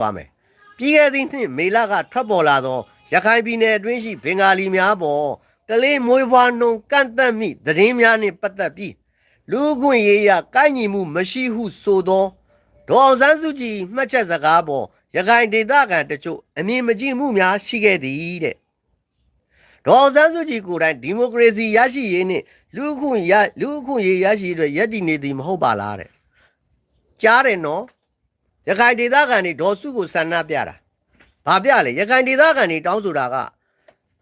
ပါမယ်ပြီးခဲ့သည့်နှစ်မေလကထွက်ပေါ်လာသောရခိုင်ပြည်နယ်အတွင်းရှိဘင်္ဂါလီများပေါ်ကလေးမွေးဖွားနှုန်းကန့်သက်မိသတင်းများနှင့်ပတ်သက်ပြီးလူ့အခွင့်ရေးရကိုက်ညီမှုမရှိဟုဆိုသောဒေါ်အောင်ဆန်းစုကြည်မှတ်ချက်စကားပေါ်ရခိုင်ဒေသခံတချို့အမြင်မကြည့်မှုများရှိခဲ့သည်တဲ့ဒေါ်အောင်ဆန်းစုကြည်ကိုယ်တိုင်ဒီမိုကရေစီရရှိရေးနှင့်လူ့အခွင့်ရလူ့အခွင့်ရေးရရှိရေးအတွက်ရည်တည်နေသည်မဟုတ်ပါလားတဲ့ကြားတယ်နော် ရခိုင်ဒေသခံတွေဒေါ်စုကိုဆန္ဒပြတာ။ဘာပြလဲရခိုင်ဒေသခံတွေတောင်းဆိုတာက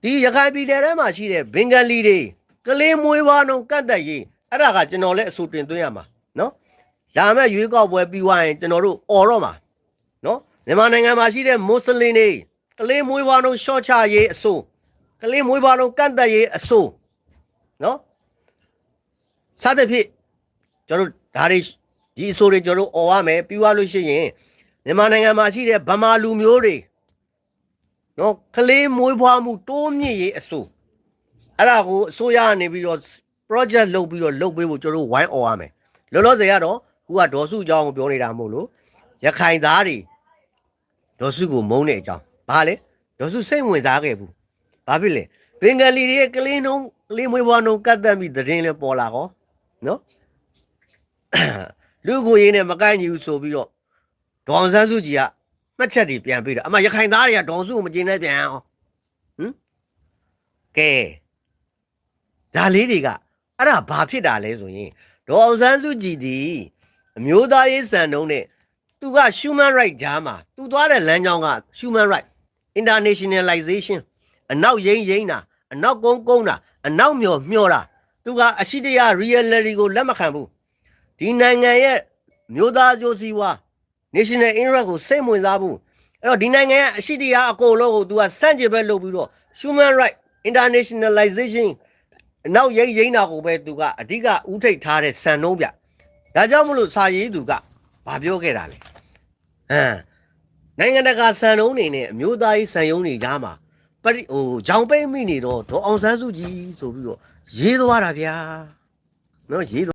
ဒီရခိုင်ပြည်နယ်ထဲမှာရှိတဲ့ဘင်္ဂလီတွေကလေးမွေးဖွားနှုန်းကတ်သက်ရေးအဲ့ဒါကကျွန်တော်လည်းအဆိုတင်သွင်းရမှာနော်။လာမယ့်ရွေးကောက်ပွဲပြီးသွားရင်ကျွန်တော်တို့អော်တော့မှာနော်။မြန်မာနိုင်ငံမှာရှိတဲ့မွတ်စလင်တွေကလေးမွေးဖွားနှုန်းရှော့ချရေးအဆိုကလေးမွေးဖွားနှုန်းကတ်သက်ရေးအဆိုနော်။စသဖြင့်ကျွန်တော်တို့ဒါတွေ ဒီအဆိုတွေကျွန်တော်တို့អော်ရမယ်ပြီးသွားလို့ရှိရင်မြန်မာနိုင်ငံမှာရှိတဲ့ဗမာလူမျိုးတွေနော်ကလေးမွေးဖွားမှုတိုးမြင့်ရေးအဆိုအဲ့ဒါကိုအစိုးရကနေပြီးတော့ project လုပ်ပြီးတော့လုပ်ပေးဖို့ကျွန်တော်တို့ဝိုင်းអော်ရမယ်လောလောဆယ်ကတော့ခုကဒေါ်စုအကြောင်းကိုပြောနေတာမဟုတ်လို့ရခိုင်သားတွေဒေါ်စုကိုမုန်းတဲ့အကြောင်းဘာလဲဒေါ်စုစိတ်ဝင်စားခဲ့ဘူးဘာဖြစ်လဲဘင်္ဂလီတွေရဲ့ကလေးနှုံးကလေးမွေးဖွားနှုံးကတ်သက်ပြီးသတင်းလဲပေါ်လာကောနော် လူကိုရင်းနဲ့မကိုက်ညီဘူးဆိုပြီးတော့ဒေါအောင်ဆန်းစုကြည်ကမှတ်ချက်တွေပြန်ပေးတာအမရခိုင်သားတွေကဒေါအောင်စုကိုမကျင်နဲ့ပြန်အောင်ဟမ်ကဲဒါလေးတွေကအဲ့ဒါဘာဖြစ်တာလဲဆိုရင်ဒေါအောင်ဆန်းစုကြည်ဒီအမျိုးသားရေးစံနှုန်းနဲ့သူက human right ဂျားမှာသူသွားတဲ့လမ်းကြောင်းက human right internationalization အနောက်ရင်းရင်းတာအနောက်ကုန်းကုန်းတာအနောက်မျောမျောတာသူကအရှိတရား reality ကိုလက်မခံဘူး ဒီနိုင်ငံရဲ့မျိုးသားကြိုးစည်းဝါ national interest ကိုစိတ်ဝင်စားဘူးအဲ့တော့ဒီနိုင်ငံရဲ့အရှိတရားအကုန်လုံးကို तू ကစန့်ကျင်ဘက်လုပ်ပြီးတော့ human right internationalization အနောက်ရိမ့်ရိမ့်တာကိုပဲ तू ကအဓိကဥထိတ်ထားတဲ့စံနှုံးပြဒါကြောင့်မလို့စာရေးသူကဘာပြောခဲ့တာလဲဟမ်နိုင်ငံတကာစံနှုံးနေနဲ့အမျိုးသားရေးစံယုံတွေကြားမှာပရိဟိုဂျောင်ပိတ်မိနေတော့ဒေါ်အောင်ဆန်းစုကြည်ဆိုပြီးတော့ရေးသွားတာဗျာနော်ရေး